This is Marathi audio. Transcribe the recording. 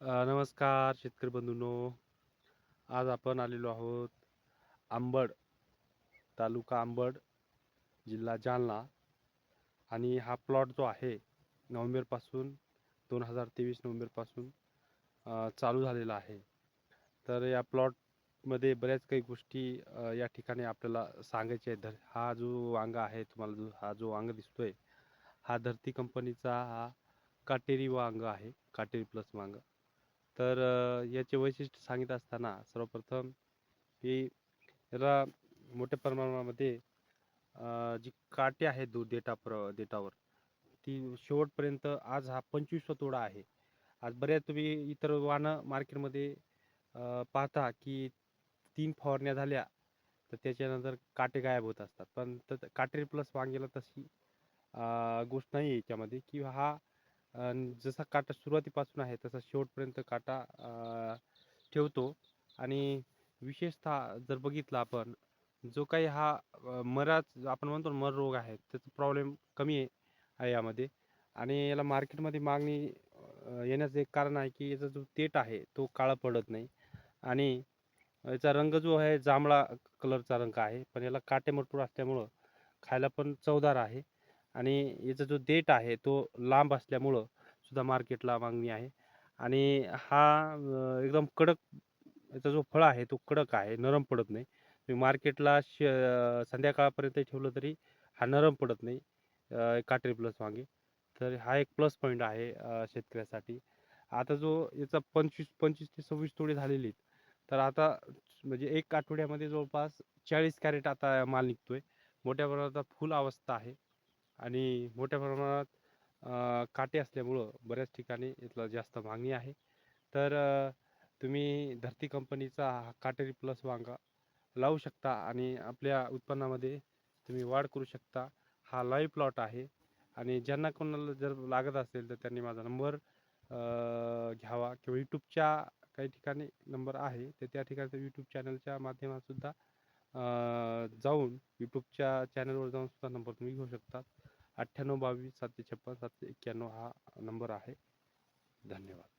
नमस्कार शेतकरी बंधूंनो. आज आपण आलेलो आहोत आंबड तालुका आंबड जिल्हा जालना. आणि हा प्लॉट जो आहे नोव्हेंबरपासून दोन हजार तेवीस नोव्हेंबरपासून चालू झालेला आहे. तर या प्लॉटमध्ये बऱ्याच काही गोष्टी या ठिकाणी आपल्याला सांगायच्या आहेत. धर हा जो वांगा आहे तुम्हाला जो हा जो वांगा आहे हा धरती कंपनीचा हा काटेरी वांगा आहे काटेरी प्लस वांग. तर याचे वैशिष्ट्य सांगित असताना सर्वप्रथम की याला मोठ्या प्रमाणामध्ये जी काटे आहेत दू डेटा प्र डेटावर ती शेवटपर्यंत आज हा पंचवीसवा तोडा आहे. आज बऱ्याच तुम्ही इतर वाहनं मार्केटमध्ये पाहता की तीन फवारण्या झाल्या तर त्याच्यानंतर काटे गायब होत असतात. पण तर काटेरी प्लस वांग्याला तशी गोष्ट नाही याच्यामध्ये की हा जसा काटा सुरुवातीपासून आहे तसा शेवटपर्यंत काटा ठेवतो. आणि विशेषतः जर बघितलं आपण जो काही हा मराच आपण म्हणतो मर रोग आहे त्याचा प्रॉब्लेम कमी आहे यामध्ये. आणि याला मार्केटमध्ये मागणी येण्याचं एक कारण आहे की याचा जो तेट आहे तो काळा पडत नाही. आणि याचा रंग जो आहे जांभळा कलरचा रंग आहे पण याला काटे भरपूर असल्यामुळं खायला पण चवदार आहे. आणि याचा जो देठ आहे तो लांब असल्यामुळं सुद्धा मार्केटला मागणी आहे. आणि हा एकदम कडक याचा जो फळ आहे तो कडक आहे नरम पडत नाही. तुम्ही मार्केटला श संध्याकाळपर्यंत ठेवलं तरी हा नरम पडत नाही काटेरी प्लस वांगे तर हा एक प्लस पॉईंट आहे शेतकऱ्यासाठी. आता जो याचा पंचवीस पंचवीस ते सव्वीस तोडे झालेली आहेत तर आता म्हणजे एक आठवड्यामध्ये जवळपास चाळीस कॅरेट आता माल निघतोय. मोठ्या प्रमाणात फुल अवस्था आहे. आणि मोठ्या प्रमाणात काटे असल्यामुळं बऱ्याच ठिकाणी इथला जास्त मागणी आहे. तर तुम्ही धरती कंपनीचा हा काटेरी प्लस वांगा लावू शकता आणि आपल्या उत्पन्नामध्ये तुम्ही वाढ करू शकता. हा लाईव्ह प्लॉट आहे आणि ज्यांना कोणाला जर लागत असेल तर त्यांनी माझा नंबर घ्यावा किंवा यूट्यूबच्या काही ठिकाणी नंबर आहे तर त्या ठिकाणी यूट्यूब चॅनलच्या माध्यमातसुद्धा जाऊन यूट्यूबच्या चॅनलवर जाऊन सुद्धा नंबर तुम्ही घेऊ शकता अठ्ठ्याण्णव बावीस सातशे छप्पन सातशे एक्क्याण्णव हा नंबर आहे. धन्यवाद.